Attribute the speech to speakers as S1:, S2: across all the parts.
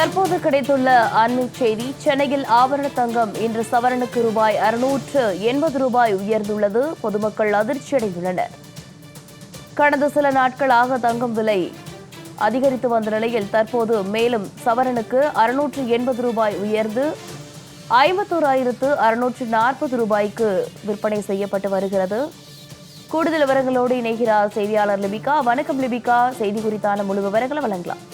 S1: தற்போது கிடைத்துள்ள அண்மை செய்தி சென்னையில் ஆபரண தங்கம் இன்று சவரனுக்கு ரூபாய் அறுநூற்று எண்பது ரூபாய் உயர்ந்துள்ளது. பொதுமக்கள் அதிர்ச்சியடைந்துள்ளனர். கடந்த சில நாட்களாக தங்கம் விலை அதிகரித்து வந்த நிலையில் தற்போது மேலும் சவரனுக்கு அறுநூற்று எண்பது ரூபாய் உயர்ந்து ஐம்பத்தோராயிரத்து அறுநூற்று நாற்பது ரூபாய்க்கு விற்பனை செய்யப்பட்டு வருகிறது. கூடுதல் விவரங்களோடு இணைகிறார் செய்தியாளர் லிபிகா. வணக்கம் லிபிகா. செய்தி குறித்தான முழு விவரங்களை வழங்கலாம்.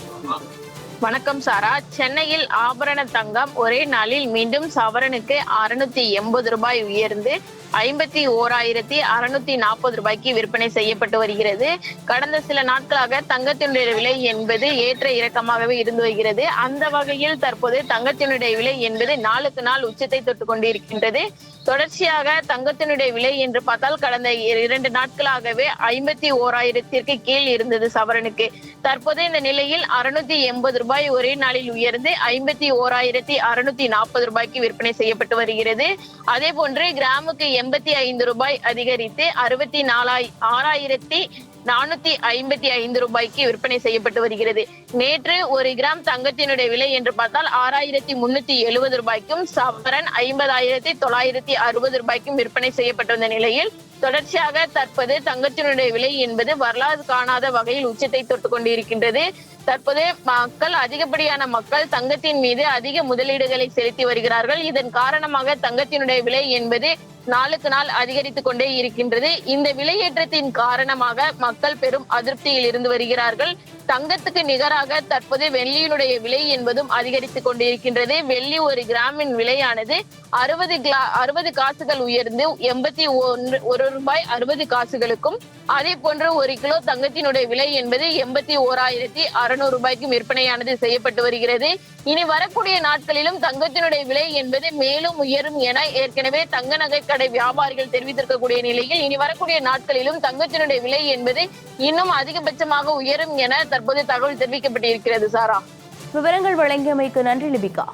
S2: வணக்கம் சாரா. சென்னையில் ஆபரண தங்கம் ஒரே நாளில் மீண்டும் சவரனுக்கு அறுநூத்தி எண்பது ரூபாய் உயர்ந்து ஐம்பத்தி ஓராயிரத்தி அறுநூத்தி நாற்பது ரூபாய்க்கு விற்பனை செய்யப்பட்டு வருகிறது. கடந்த சில நாட்களாக தங்கத்தினுடைய விலை என்பது ஏற்ற இறக்கமாகவே இருந்து வருகிறது. அந்த வகையில் தற்போது தங்கத்தினுடைய விலை என்பது நாளுக்கு நாள் உச்சத்தை தொட்டு கொண்டிருக்கின்றது. தொடர்ச்சியாக தங்கத்தினுடைய விலை என்று பார்த்தால் கடந்த இரண்டு நாட்களாகவே ஐம்பத்தி ஓராயிரத்திற்கு கீழ் இருந்தது சவரனுக்கு. தற்போது இந்த நிலையில் அறுநூத்தி எண்பது ரூபாய் ஒரே நாளில் உயர்ந்து ஐம்பத்தி ஓராயிரத்தி அறுநூத்தி நாற்பது ரூபாய்க்கு விற்பனை செய்யப்பட்டு வருகிறது. அதே போன்று கிராமுக்கு எண்பத்தி ஐந்து ரூபாய் அதிகரித்து அறுபத்தி நாலாய் ஆறாயிரத்தி நானூத்தி ஐம்பத்தி ஐந்து ரூபாய்க்கு விற்பனை செய்யப்பட்டு வருகிறது. நேற்று ஒரு கிராம் தங்கத்தினுடைய விலை என்று பார்த்தால் ஆறாயிரத்தி முன்னூத்தி எழுபது ரூபாய்க்கும் சவரன் ஐம்பதாயிரத்தி தொள்ளாயிரத்தி அறுபது ரூபாய்க்கும் விற்பனை செய்யப்பட்டிருந்த நிலையில் தொடர்ச்சியாக தற்போது தங்கத்தினுடைய விலை என்பது வரலாறு காணாத வகையில் உச்சத்தை தொட்டு கொண்டிருக்கின்றது. தற்போது மக்கள் அதிகப்படியான மக்கள் தங்கத்தின் மீது அதிக முதலீடுகளை செலுத்தி வருகிறார்கள். இதன் காரணமாக தங்கத்தினுடைய விலை என்பது நாளுக்கு நாள் அதிகரித்துக் கொண்டே இருக்கின்றது. இந்த விலையேற்றத்தின் காரணமாக மக்கள் பெரும் அதிருப்தியில் இருந்து வருகிறார்கள். தங்கத்துக்கு நிகராக தற்போது வெள்ளியினுடைய விலை என்பதும் அதிகரித்துக் கொண்டிருக்கின்றது. வெள்ளி ஒரு கிராமின் விலையானது அறுபது கிலா அறுபது காசுகள் உயர்ந்து எண்பத்தி ஒன்று ஒரு ரூபாய் அறுபது காசுகளுக்கும் அதே போன்று ஒரு கிலோ தங்கத்தினுடைய விலை என்பது எண்பத்தி ஓராயிரத்தி அறுநூறு ரூபாய்க்கும் விற்பனையானது செய்யப்பட்டு வருகிறது. இனி வரக்கூடிய நாட்களிலும் தங்கத்தினுடைய விலை என்பது மேலும் உயரும் என ஏற்கனவே தங்க நகை கடை வியாபாரிகள் தெரிவித்திருக்கக்கூடிய நிலையில் இனி வரக்கூடிய நாட்களிலும் தங்கத்தினுடைய விலை என்பது இன்னும் அதிகபட்சமாக உயரும் என தற்போது தகவல் தெரிவிக்கப்பட்டிருக்கிறது சாரா.
S1: விவரங்கள் வழங்கியமைக்கு நன்றி லிபிகா.